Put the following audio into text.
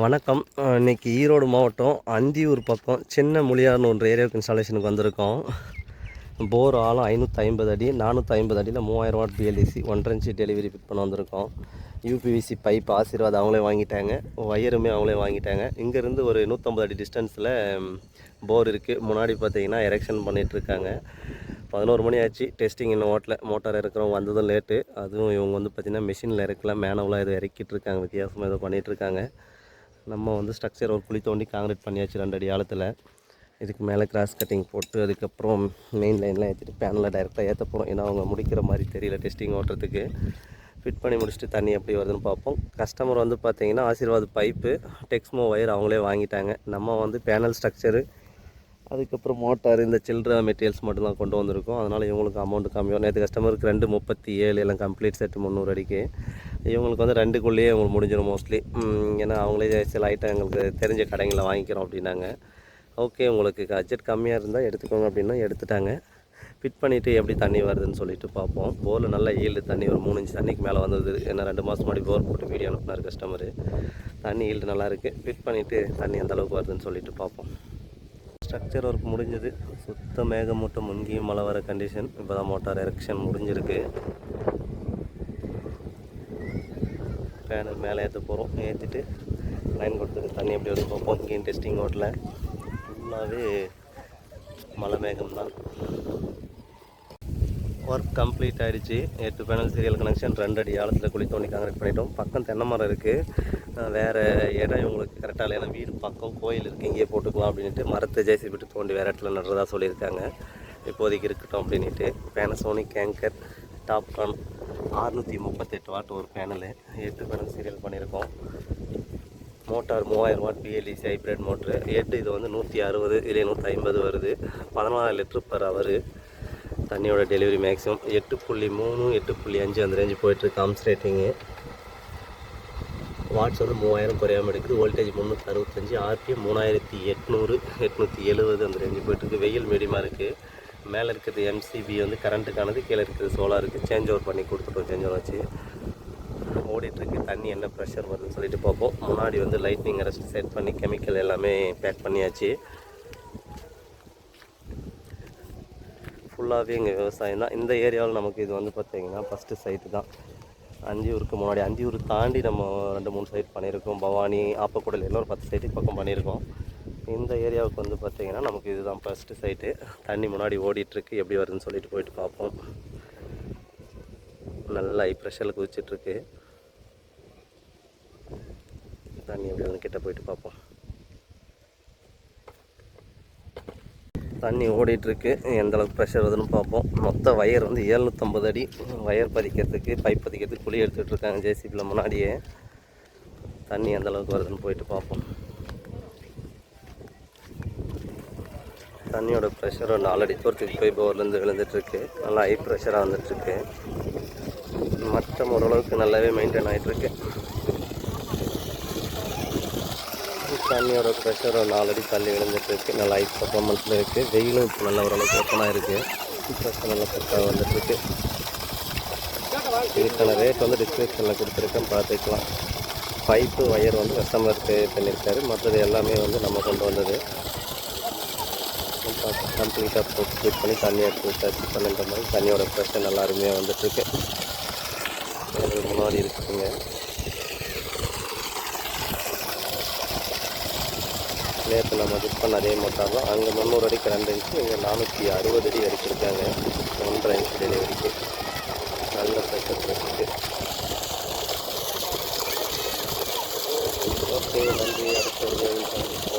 வணக்கம். இன்றைக்கி இன்னைக்கு ஈரோடு மாவட்டம் அந்தியூர் பக்கம் சின்ன மொழியார்னு ஒன்று ஏரியாவுக்கு இன்ஸ்டாலேஷனுக்கு வந்திருக்கோம். போர் ஆழம் ஐநூற்றி ஐம்பது அடி நானூற்றி ஐம்பது அடியில் மூவாயிரம் வாட் பிஎல்டிசி ஒன்றரை இன்ச்சு டெலிவரி பிக் பண்ண வந்திருக்கோம். யூபிவிசி பைப் ஆசீர்வாத் அவங்களே வாங்கிட்டாங்க. ஒயருமே அவங்களே வாங்கிட்டாங்க. இங்கேருந்து ஒரு நூற்றம்பது அடி டிஸ்டன்ஸில் போர் இருக்குது முன்னாடி பார்த்தீங்கன்னா எரெக்ஷன் பண்ணிகிட்ருக்காங்க பதினோரு மணி ஆச்சு. டெஸ்டிங் இன்னும் ஓட்டல. மோட்டார் இறக்குறவங்க வந்ததும் லேட்டு அதுவும் இவங்க வந்து பார்த்திங்கன்னா மிஷினில் இறக்கல. மேனவலாக எதுவும் இறக்கிட்டு இருக்காங்க வித்தியாசமாக ஏதோ பண்ணிகிட்ருக்காங்க நம்ம வந்து ஸ்ட்ரக்சர் ஒரு குழி தோண்டி காங்கிரீட் பண்ணியாச்சு ரெண்டு அடி ஆழத்தில். இதுக்கு மேலே கிராஸ் கட்டிங் போட்டு அதுக்கப்புறம் மெயின் லைன்லாம் ஏற்றிட்டு பேனலில் டைரெக்டாக ஏற்ற போகிறோம் ஏன்னா அவங்க முடிக்கிற மாதிரி தெரியல டெஸ்டிங் ஓட்டுறதுக்கு. ஃபிட் பண்ணி முடிச்சுட்டு தண்ணி எப்படி வருதுன்னு பார்ப்போம். கஸ்டமர் வந்து பார்த்திங்கன்னா ஆசீர்வாத் பைப்பு டெக்ஸ்மோ ஒயர் அவங்களே வாங்கிட்டாங்க. நம்ம வந்து பேனல் ஸ்ட்ரக்சரு அதுக்கப்புறம் மோட்டார் இந்த சில்லற மெட்டீரியல்ஸ் மட்டும்தான் கொண்டு வந்திருக்கோம். அதனால் இவங்களுக்கு அமௌண்ட் கம்மியாக நேற்று கஸ்டமருக்கு ரெண்டு முப்பத்தி ஏழு எல்லாம் கம்ப்ளீட் செட்டு முந்நூறு அடிக்கு. இவங்களுக்கு வந்து ரெண்டுக்குள்ளேயே உங்களுக்கு முடிஞ்சிடும் மோஸ்ட்லி ஏன்னா அவங்களே சில ஐட்டம் எங்களுக்கு தெரிஞ்ச கடைங்களில் வாங்கிக்கிறோம் அப்படின்னாங்க. ஓகே உங்களுக்கு பட்ஜெட் கம்மியாக இருந்தால் எடுத்துக்கோங்க அப்படின்னா எடுத்துட்டாங்க. ஃபிட் பண்ணிவிட்டு எப்படி தண்ணி வருதுன்னு சொல்லிட்டு பார்ப்போம். போரில் நல்லா ஈல்டு தண்ணி ஒரு மூணு இன்ச்சு தண்ணிக்கு மேலே வந்தது. ஏன்னா ரெண்டு மாதம் முன்னாடி போர் போட்டு வீடியோ அனுப்புனார் கஸ்டமரு தண்ணி ஈல்டு நல்லா இருக்குது ஃபிட் பண்ணிவிட்டு தண்ணி எந்த அளவுக்கு வருதுன்னு சொல்லிட்டு பார்ப்போம். ஸ்ட்ரக்சர் ஒர்க் முடிஞ்சது. சுத்த மேகமூட்டம் முங்கியும் மழை வர கண்டிஷன் இப்போ தான் மோட்டார் எரெக்ஷன் முடிஞ்சிருக்கு. ஃபேனு மேலே ஏற்ற போகிறோம். ஏற்றிட்டு லைன் கொடுத்துட்டு தண்ணி எப்படி வந்து பார்ப்போம். இங்கேயும் டெஸ்டிங் ஓட்டில் ஃபுல்லாகவே மலை மேகம் தான் ஒர்க் கம்ப்ளீட் ஆகிடுச்சு எட்டு பேனல் சீரியல் கனெக்ஷன் ரெண்டு அடி ஆழத்தில் குழி தோண்டி காங்கிரீட் பண்ணிட்டோம். பக்கம் தென்னை மரம் இருக்குது வேறு இடம் இவங்களுக்கு கரெக்டாக இல்லை. ஏன்னா வீடு பக்கம் கோயில் இருக்குது இங்கேயே போட்டுக்கலாம் அப்படின்ட்டு மரத்தை ஜேசி விட்டு தோண்டி வேறு இடத்துல நடுறதா சொல்லியிருக்காங்க. இப்போதைக்கு இருக்கட்டும் அப்படின்ட்டு பேனசோனிக் கேங்கர் டாப் கான் அறுநூற்றி முப்பத்தெட்டு வாட் ஒரு பேனலு எட்டு பேனல் சீரியல் பண்ணியிருக்கோம் மோட்டார் மூவாயிரம் வாட் பிஎல்இசி ஹைப்ரிட் மோட்ரு எட்டு இது வந்து நூற்றி அறுபது இல்லை நூற்றி ஐம்பது வருது. பதினாலு லிட்டர் பர் ஹவரு தண்ணியோட டெலிவரி மேக்ஸிமம் எட்டு புள்ளி மூணு எட்டு புள்ளி அஞ்சு அந்த ரேஞ்சு போயிட்டுருக்கு அம்ஸ் ரேட்டிங்கு வாட்ஸ் வந்து மூவாயிரம் குறையாமல் எடுக்குது. வோல்டேஜ் முந்நூற்றி அறுபத்தஞ்சி ஆர்பிஎம் மூணாயிரத்தி எட்நூறு எட்நூற்றி எழுபது அந்த ரேஞ்சு போயிட்டுருக்கு. வெயில் மீடியமாக இருக்குது மேலே இருக்கிறது எம்சிபி வந்து கரண்ட்டுக்கானது கீழே இருக்கிறது சோலாருக்கு சேஞ்ச் ஓவர் பண்ணி கொடுத்துட்டோம் சேஞ்ச் ஓவர் வச்சு ஓடிட்டுருக்கு. தண்ணி என்ன ப்ரெஷர் வருதுன்னு சொல்லிட்டு பார்ப்போம். முன்னாடி வந்து லைட்னிங் அரெஸ்ட் செட் பண்ணி கெமிக்கல் எல்லாமே பேக் பண்ணியாச்சு. ஃபுல்லாகவே இங்கே விவசாயம் தான். இந்த ஏரியாவில் நமக்கு இது வந்து பார்த்திங்கன்னா ஃபஸ்ட்டு சைட்டு தான். அந்தியூருக்கு முன்னாடி அந்தியூர் தாண்டி நம்ம ரெண்டு மூணு சைட் பண்ணியிருக்கோம். பவானி ஆப்பக்கூடல் எல்லாம் ஒரு பத்து சைட்டுக்கு பக்கம் பண்ணியிருக்கோம். இந்த ஏரியாவுக்கு வந்து பார்த்திங்கன்னா நமக்கு இதுதான் ஃபஸ்ட்டு சைட்டு தண்ணி முன்னாடி ஓடிட்டுருக்கு. எப்படி வருதுன்னு சொல்லிட்டு போயிட்டு பார்ப்போம். நல்லா ஹை ப்ரெஷரில் குதிச்சிட்ருக்கு தண்ணி எப்படி வந்து கிட்டே போயிட்டு பார்ப்போம். தண்ணி ஓடிட்டுருக்கு. எந்த அளவுக்கு ப்ரெஷர் வருதுன்னு பார்ப்போம். மொத்த வயர் வந்து ஏழ்நூற்றம்பது அடி. வயர் பதிக்கிறதுக்கு பைப் பதிக்கிறதுக்கு குழி எடுத்துகிட்டு இருக்காங்க. ஜேசிபியில் முன்னாடியே. தண்ணி எந்த அளவுக்கு வருதுன்னு போயிட்டு பார்ப்போம். தண்ணியோட ப்ரெஷர் ஒரு நாலடி தூரத்துக்கு போய் போர்லேருந்து விழுந்துட்டுருக்கு. நல்லா ஹை ப்ரெஷராக வந்துட்டுருக்கு. மட்டம் ஓரளவுக்கு நல்லாவே மெயின்டைன் ஆகிட்டுருக்கு தண்ணியோட ப்ரெஷர் ஒரு நாலடி தள்ளி விழுந்துட்டுருக்கு. நல்லா ஹை பர்ஃபார்மன்ஸில் இருக்குது வெயிலும் இப்போ நல்ல ஓரளவுக்கு ஓப்பனாக இருக்குது ப்ரெஷர் நல்லா பக்காக வந்துட்டுருக்கு. இதுக்கான ரேட் வந்து டிஸ்கிரிப்ஷனில் கொடுத்துருக்கேன். பார்த்துக்கலாம். பைப்பு ஒயர் வந்து கஸ்டமர் பே பண்ணியிருக்காரு. மற்றது எல்லாமே வந்து நம்ம கொண்டு வந்தது. கம்ப்ளீட்டாக போட்டு ஃபிட் பண்ணி தண்ணியை எடுத்து விட்டாச்சு பண்ணுற மாதிரி தண்ணியோட ப்ரெஷர் நல்லா அருமையாக வந்துட்டுருக்கு. அதுக்கு முன்னாடி இருக்குதுங்க. நேற்று நம்ம ஃபிட் பண்ண அதே மோட்டார் தான் அங்கே முந்நூறு அடிக்கு ரெண்டு இன்ச்சு இங்கே நானூற்றி அறுபது அடி அடிச்சிருக்காங்க ஒன்றரை இன்ச்சு டெலிவரிக்கு நல்ல ப்ரெஷர் இருக்குது ஓகே நன்றி. அடுத்த